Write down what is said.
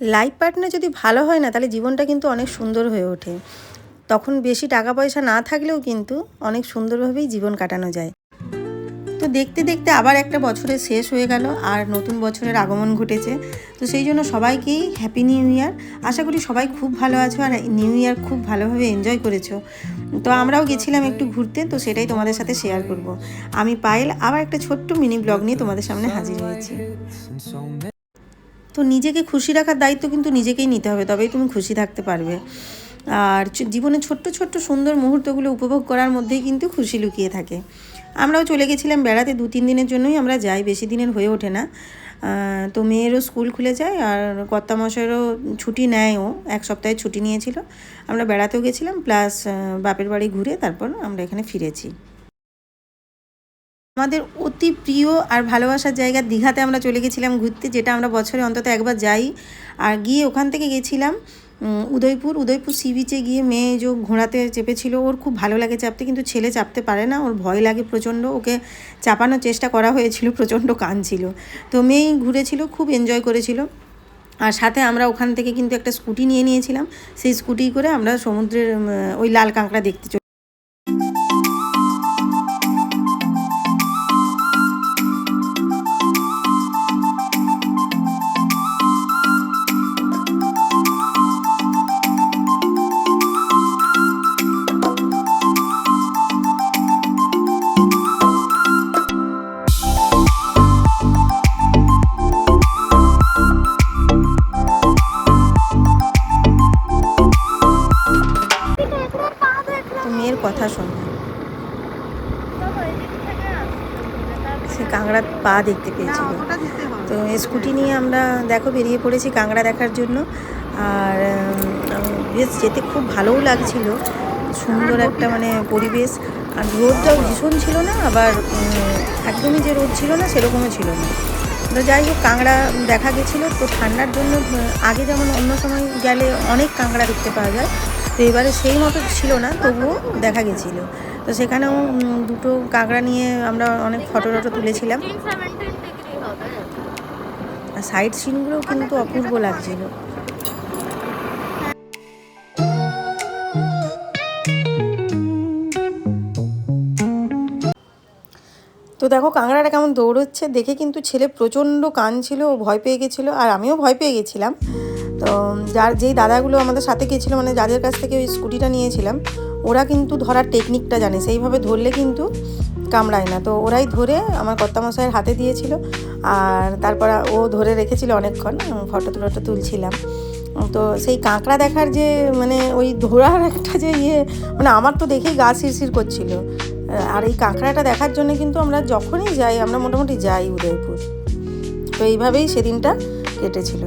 Life partner যদি ভালো হয় না, তাহলে জীবনটা কিন্তু অনেক সুন্দর হয়ে ওঠে। তখন বেশি টাকা পয়সা না থাকলেও কিন্তু অনেক সুন্দরভাবেই জীবন কাটানো যায়। তো দেখতে দেখতে আবার একটা বছরের শেষ হয়ে গেল, আর নতুন বছরের আগমন ঘটেছে। তো সেই জন্য সবাইকেই হ্যাপি নিউ ইয়ার আশা করি সবাই খুব ভালো আছো, আর নিউ ইয়ার খুব ভালোভাবে এনজয় করেছ। তো আমরাও গেছিলাম একটু ঘুরতে, তো সেটাই তোমাদের সাথে শেয়ার করব। আমি পায়েল, আবার একটা ছোট্ট মিনি ব্লগ নিয়ে তোমাদের সামনে হাজির হয়েছি। তো নিজেকে খুশি রাখার দায়িত্ব কিন্তু নিজেকেই নিতে হবে, তবেই তুমি খুশি থাকতে পারবে। আর জীবনে ছোট্ট ছোট্ট, সুন্দর মুহূর্তগুলো উপভোগ করার মধ্যেই কিন্তু খুশি লুকিয়ে থাকে। আমরাও চলে গেছিলাম বেড়াতে দু, তিন দিনের জন্যই, আমরা যাই, বেশি দিনের হয়ে ওঠে না। তো মেয়েরও স্কুল খুলে যায়, আর কর্তামশাইয়েরও ছুটি নেয় ও, এক সপ্তাহে ছুটি নিয়েছিল। আমরা বেড়াতেও গেছিলাম, প্লাস বাপের বাড়ি ঘুরে তারপর আমরা এখানে ফিরেছি। আমাদের অতি প্রিয় আর ভালোবাসার জায়গা দীঘাতে আমরা চলে গেছিলাম ঘুরতে, যেটা আমরা বছরে অন্তত একবার যাই। আর গিয়ে ওখান থেকে গেছিলাম উদয়পুর। উদয়পুর সি বিচে গিয়ে মেয়ে যে ঘোড়াতে চেপেছিল, ওর খুব ভালো লাগে চাপতে, কিন্তু ছেলে চাপতে পারে না। ওর ভয় লাগে প্রচণ্ড। ওকে চাপানোর চেষ্টা করা হয়েছিল, প্রচণ্ড কাঁদছিল তো মেয়েই ঘুরেছিল, খুব এনজয় করেছিল। আর সাথে আমরা ওখান থেকে কিন্তু একটা স্কুটি নিয়ে নিয়েছিলাম। সেই স্কুটি করে আমরা সমুদ্রের ওই লাল কাঁকড়া দেখতে মেয়ের কথা শোনো। সে কাঁকড়ার পা দেখতে পেয়েছিল। তো স্কুটি নিয়ে আমরা দেখো বেরিয়ে পড়েছি কাঁকড়া দেখার জন্য। আর বেশ যেতে খুব ভালোও লাগছিল। সুন্দর একটা মানে পরিবেশ। আর রোদটাও ভীষণ ছিল না আবার একদমই যে রোদ ছিল না সেরকমও ছিল না। তো যাই হোক কাঁকড়া দেখা গেছিল। তো ঠান্ডার জন্য আগে যেমন অন্য সময় গেলে অনেক কাঁকড়া দেখতে পাওয়া যায়। তো এবারে সেই মতো ছিল না, তবুও দেখা গেছিল। তো সেখানেও দুটো কাঁকড়া নিয়ে আমরা অনেক ফটো টটো তুলেছিলাম। আর সাইড সিনগুলোও কিন্তু অপূর্ব লাগছিল। তো দেখো, কাঁকড়াটা কেমন দৌড়চ্ছে, দেখে কিন্তু ছেলে প্রচণ্ড কাঁদছিল ও ভয় পেয়ে গেছিল, আর আমিও ভয় পেয়ে গেছিলাম। তো যার যেই দাদাগুলো আমাদের সাথে গেছিল মানে যাদের কাছ থেকে ওই স্কুটিটা নিয়েছিলাম, ওরা কিন্তু ধরার টেকনিকটা জানে, সেইভাবে ধরলে কিন্তু কামড়ায় না। তো ওরাই ধরে আমার কর্তামশাইয়ের হাতে দিয়েছিল আর তারপর ও ধরে রেখেছিল অনেকক্ষণ ফটো টটো তুলছিলাম। তো সেই কাঁকড়া দেখার যে মানে ওই ধরার একটা যে ইয়ে মানে আমার তো দেখেই গা শিরশির করছিল। আর এই কাঁকড়াটা দেখার জন্য কিন্তু আমরা যখনই যাই, আমরা মোটামুটি যাই উদয়পুর। তো এইভাবেই সেদিনটা কেটেছিল।